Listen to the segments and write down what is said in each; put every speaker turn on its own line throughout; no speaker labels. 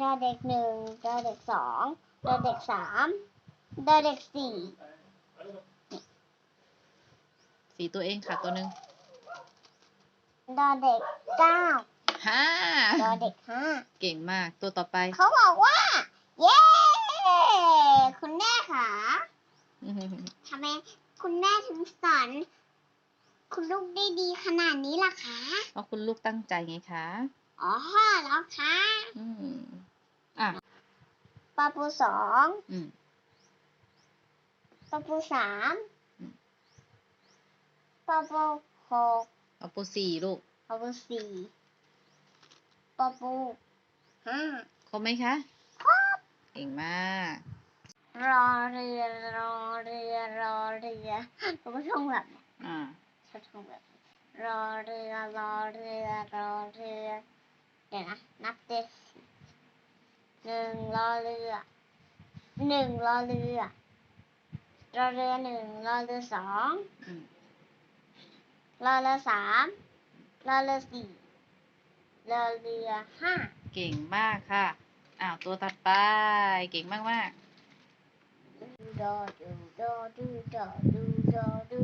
ดอเด็กหนึ่งดอเด็กสองดอเด็กสามดอเด็กสี่
สีตัวเองค่ะตัวหนึ่ง
ดอเด็กเก้า
ห้า
ดอเด็กห้า
เก่งมากตัวต่อไป
เขาบอกว่า เย้ คุณแม่ค่ะทำไมคุณแม่ถึงสอนคุณลูกได้ดีขนาดนี้ล่ะคะ
เพราะคุณลูกตั้งใจไงคะ
อ๋อแล้วคะ
อืมอะ
ปอปูสอง
อืม
ปอปูสาม
อืม
ปอปูหก
เอปูสี่ลูก
ปอปูสี่ปอปูห้า
ครบไหมคะ ครบ เก่งมาก
รอเรือ รอเรือ รอเรือผมก็ท่องแบบ
อ่า
ชอบท่องแบบรอเรือ รอเรือ รอเรือ เดี๋ยวนะ นับเด็หนึ่งรอเรือหนึ่งรอเรือรอเรือหนึ่งรอเรือสอง
อืม
รอเรือสามรอเรือสี่รอเรือห้า
เก่งมากค่ะ อ้าวตัวถัดไป เก่งมากมาก
ดอดูดอดูดอดูดอดู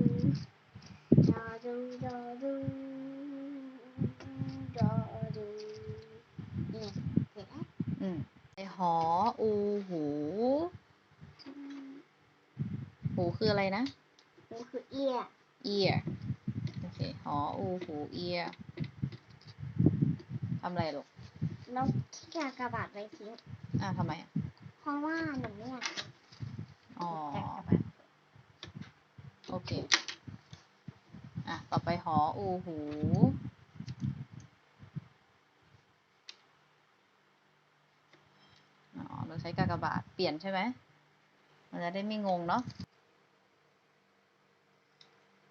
ดอดูดอดูดอดูนี่เสร็จแล้ว
ๆอืม ไอหอ อูหู หูคืออะไรนะ
นี่คือเอีย
ear โอเค หอ อูหู ear ทำอะไรลูก
แล้วที่กากระบาดไปทิ้ง
อ้าวทำไมอะ
เพราะว่าหนูไม่อยาก
อ๋อ
กากบาด
โอเค อะ ต่อไปหอ อูหู อ๋อ เราใช้กากบาทเปลี่ยนใช่ไหมมันจะได้ไม่งงเนาะ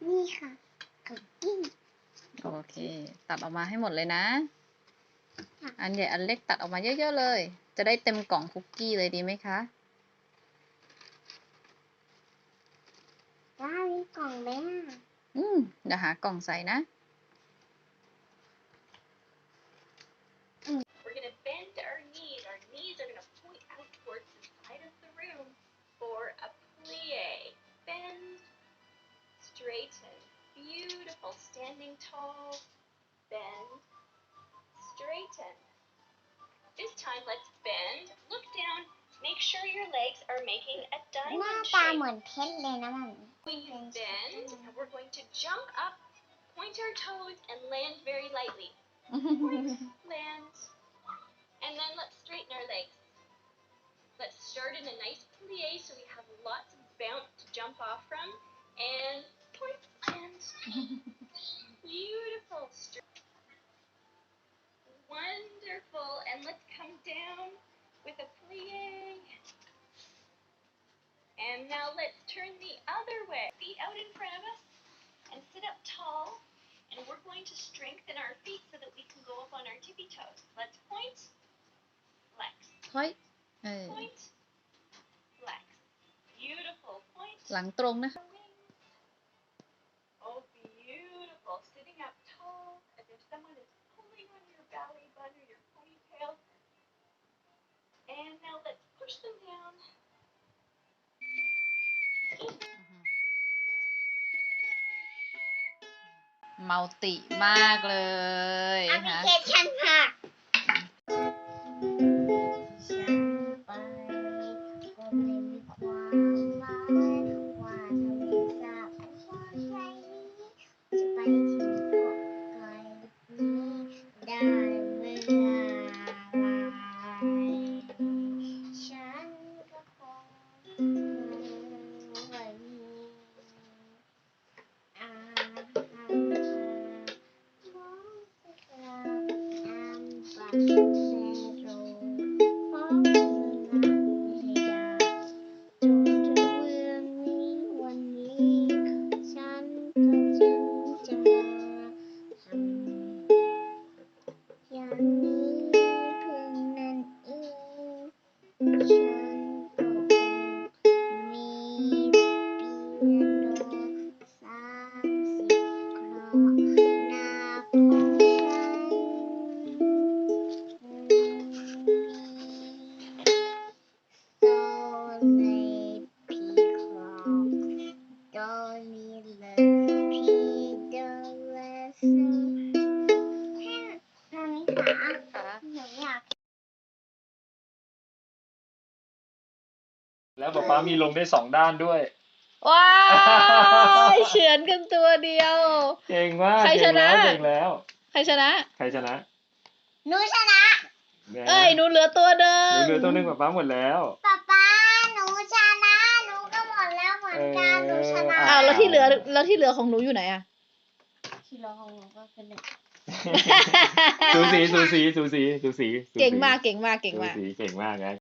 นี่ค่ะคุกกี้
โอเค ตัดออกมาให้หมดเลยนะ
ค่ะ
อันใหญ่อันเล็กตัดออกมาเยอะๆเลย จะได้เต็มกล่องคุกกี้เลยดีไหมคะ
ว้าวมีกล่องไหมอะ
อืมเดี๋ยวหากล่องใส่นะ
sure your legs are making a diamond shape. When you bend, we're going to jump up, point our toes, and land very lightly. Point, land, and then let's straighten our legs. Let's start in a nice plie so we have lots of bounce to jump off from, and point, land. Beautiful. Wonderful. And let's come down with a plie. And now let's turn the other way. Feet out in front of us and sit up tall. And we're going to strengthen our feet so that we can go up on our tippy toes. Let's point, flex,
ค่อยเออ
point, flex. Beautiful. Point.
หลังตรงนะคะ
wings. Oh, beautiful. Sitting up tall as if someone is pulling on your belly button or your ponytail. And now let's
มัลติมากเลย
แอปพลิ
นะ
เคชันค่ะ Música
แล้วป๊าป๊ามีลงได้สองด้านด้วย
ว้ายเฉือนกันตัวเดียว
เก่งมาก
ใครชนะ
เก่งแล้ว
ใครชนะ
ใครชนะ
หนูชนะ
เนี่ย
เอ้ยหนูเหลือตัวเดิ
ห
ม
นูเหลือตัวหนึงป๊าป๊าหมดแล้ว
ป๊าป๊าหนูชนะหนูก็หมดแล้วเหมือนกันหนูชนะ
อ้าวแล้วที่เหลือแล้วที่เหลือของหนูอยู่ไหนอะ
ที่รอของหนูก็คือหนึ่ง
สูสีสูสีสูสีสูสีสูสี
เก่งมากเก่งมากเก่ง
สู
มาก
สีเก่งมากนะ